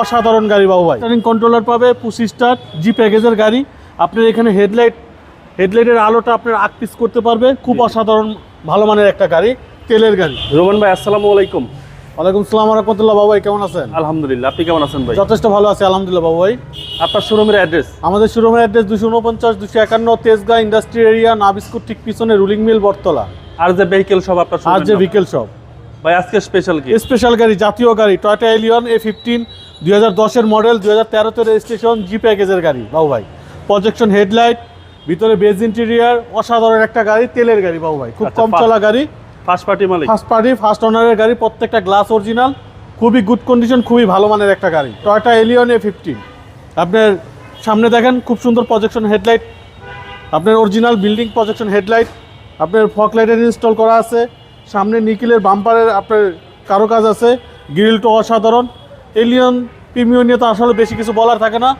অসাধারণ গাড়ি বাবু ভাই। স্টারিং কন্ট্রোলার পাবে পুশি স্টার জি প্যাকেজের গাড়ি। আপনার এখানে হেডলাইট হেডলাইটের আলোটা আপনার আকপিস করতে পারবে। খুব অসাধারণ ভালো মানের একটা গাড়ি তেলের গাড়ি। রোমান ভাই আসসালামু আলাইকুম। ওয়ালাইকুম সালাম রহমতুল্লাহ বাবু ভাই কেমন আছেন? আলহামদুলিল্লাহ আপনি কেমন আছেন ভাই? যথেষ্ট ভালো আছে আলহামদুলিল্লাহ বাবু ভাই। আপনার শোরুমের অ্যাড্রেস আমাদের শোরুমের অ্যাড্রেস দুশো উনপঞ্চাশ দুশো একান্ন তেজগাঁ ইন্ডাস্ট্রি এরিয়া নাবিস্কুট ঠিক পিছনে রুলিং মিল বটতলা। আর যে ভেহিকেল সব আপনার আর যে। বিকেল শপ ভাই আজকে স্পেশাল কি? স্পেশাল গাড়ি জাতীয় গাড়ি টয়টা এলিয়ন এ ফিফটিন দুই হাজার দশের মডেল দুই হাজার তেরোতে রেজিস্ট্রেশন জি প্যাকেজের গাড়ি। বাবু ভাই প্রজেকশন হেডলাইট ভিতরে বেজ ইন্টেরিয়ার অসাধারণ একটা গাড়ি তেলের গাড়ি বাবু ভাই খুব আচ্ছা, কম চলা গাড়ি। ফার্স্ট পার্টি মালিক। ফার্স্ট পার্টি ফার্স্ট ওনারের গাড়ি প্রত্যেকটা গ্লাস অরিজিনাল খুবই গুড কন্ডিশন খুবই ভালো মানের একটা গাড়ি। টয়টা এলিয়ন এ ফিফটিন আপনার সামনে দেখেন খুব সুন্দর প্রজেকশন হেডলাইট আপনার অরিজিনাল বিল্ডিং প্রজেকশন হেডলাইট আপনার ফক লাইটের ইনস্টল করা আছে। সামনে নিকিলের বাম্পারের আপনার কারও কাজ আছে গ্রিলটা অসাধারণ। এলিয়ন প্রিমিয়ম নিয়ে তো আসলে বেশি কিছু বলার থাকে না।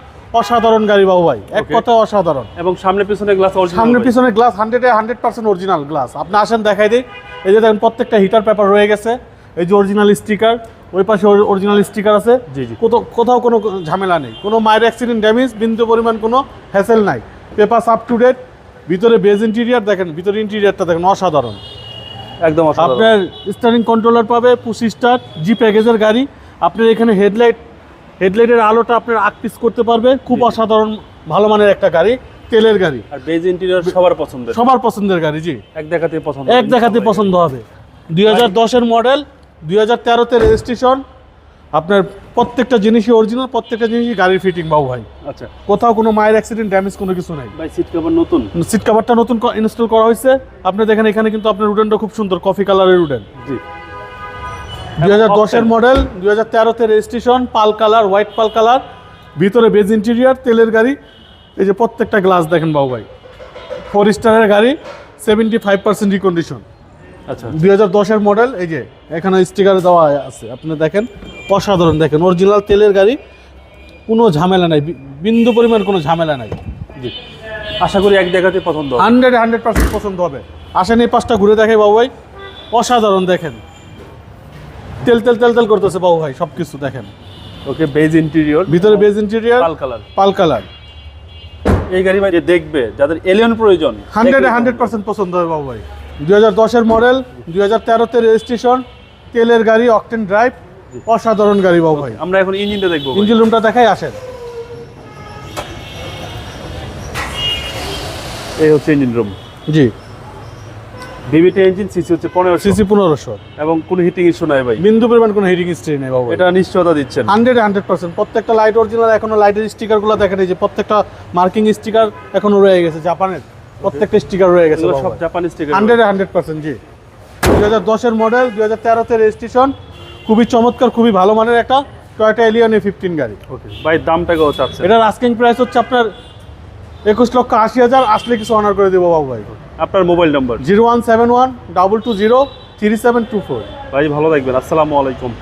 অসাধারণ গাড়ি বাবু ভাই এক কথা অসাধারণ। এবং সামনে পিছনে গ্লাস সামনে পিছনে গ্লাস হান্ড্রেডে হান্ড্রেড পার্সেন্ট অরিজিনাল গ্লাস আপনি আসেন দেখাই দিই। এই যে দেখেন প্রত্যেকটা হিটার পেপার রয়ে গেছে। এই যে অরিজিনাল স্টিকার ওই পাশে অরিজিনাল স্টিকার আছে। জি, জি। কোথাও কোথাও কোনো ঝামেলা নেই। কোনো মায়ের অ্যাক্সিডেন্ট ড্যামেজ বিন্দু পরিমাণ কোনো হ্যাসেল নাই। পেপার আপ টু ডেট ভিতরে বেজ ইন্টেরিয়ার দেখেন ভিতরে ইন্টেরিয়ারটা দেখেন অসাধারণ। একদম। আপনার স্টারিং কন্ট্রোলার পাবে পুশি স্টার জি প্যাকেজের গাড়ি। আপনার এখানে হেডলাইট হেডলাইটের আলোটা আপনার আকপিস করতে পারবে। খুব অসাধারণ ভালো মানের একটা গাড়ি তেলের গাড়ি। আর বেজ ইন্টেরিয়র সবার পছন্দের। সবার পছন্দের গাড়ি জি। এক দেখাতে পছন্দ এক দেখাতে পছন্দ হবে। দুই হাজার দশের মডেল দুই হাজার তেরোতে রেজিস্ট্রেশন আপনার প্রত্যেকটা জিনিসই অরিজিনাল প্রত্যেকটা জিনিসই গাড়ির ফিটিং বাবু ভাই। আচ্ছা। কোথাও কোনো মায়ের অ্যাক্সিডেন্ট ড্যামেজ কোনো কিছু নাই। ভাই সিট কভার নতুন? সিট কভারটা নতুন ইনস্টল করা হয়েছে। আপনি দেখেন এখানে কিন্তু আপনার উডেনটা খুব সুন্দর কফি কালারের উডেন। জি। দুই হাজার দশের মডেল দুই হাজার তেরোতে registration pearl colour white pearl colour ভিতরে বেজ ইন্টেরিয়ার তেলের গাড়ি। এই যে প্রত্যেকটা গ্লাস দেখেন বাবু ভাই। ফোর স্টারের গাড়ি সেভেন্টি ফাইভ পার্সেন্ট রিকন্ডিশন দুই হাজার দশের মডেল এই যে এখানে স্টিকার দেওয়া আছে। আপনি দেখেন অসাধারণ। দেখেন অরিজিনাল তেলের গাড়ি কোনো ঝামেলা নাই বিন্দু পরিমাণ কোনো ঝামেলা নাই। জি। আশা করি এক দেখাতে পছন্দ হবে। হান্ড্রেড হান্ড্রেড পার্সেন্ট পছন্দ হবে। আসেন এই পাঁচটা ঘুরে দেখে বাবু ভাই। অসাধারণ দেখেন। তেল তেল তেল তেল করতেছে বাবু ভাই সব কিছু দেখেন। ওকে বেজ ইন্টেরিয়র ভিতরে beige interior pearl colour. Pearl colour. এই গাড়ি ভাই যে দেখবে যাদের এলিয়ন প্রয়োজন হান্ড্রেড হান্ড্রেড পার্সেন্ট পছন্দ হবে বাবু ভাই। দুই হাজার দশের মডেল দুই হাজার তেরোতে রেজিস্ট্রেশন তেলের গাড়ি অকটেন ড্রাইভ অসাধারণ গাড়ি বাবু ভাই। আমরা এখন ইঞ্জিনটা দেখব। ইঞ্জিন রুমটা দেখাই আসেন। এই হচ্ছে engine room ji. Engine CC হচ্ছে পনেরো সিসি পনেরোশো। এবং কোনো হিটিং ইস্যু নাই ভাই। বিন্দু পরিমাণ কোনো হিটিং নেই বাবু এটা নিশ্চয়তা দিচ্ছেন। হান্ড্রেড হান্ড্রেড পার্সেন্ট প্রত্যেকটা লাইট অরিজিনাল এখনও লাইটের স্টিকারগুলো দেখেন এই যে প্রত্যেকটা মার্কিং স্টিকার এখনও রয়ে গেছে জাপানের। প্রত্যেকটা স্টিকার রয়ে গেছে সব জাপানি sticker hundred hundred percent ji. দুই হাজার দশের মডেল দুই হাজার তেরোতে রেজিস্ট্রেশন খুবই চমৎকার খুবই ভালো মানের একটা টয়টা এলিয়ন এ ফিফটিন গাড়ি। ওকে ভাই দামটা কত চাচ্ছে। এটার আস্কিং প্রাইস হচ্ছে আপনার একুশ লক্ষ আশি হাজার আসলে কিছু অনার করে দেবো বাবু ভাই। আপনার mobile number zero one seven one double two zero three seven two four ভাই ভালো থাকবেন। আসসালামু আলাইকুম।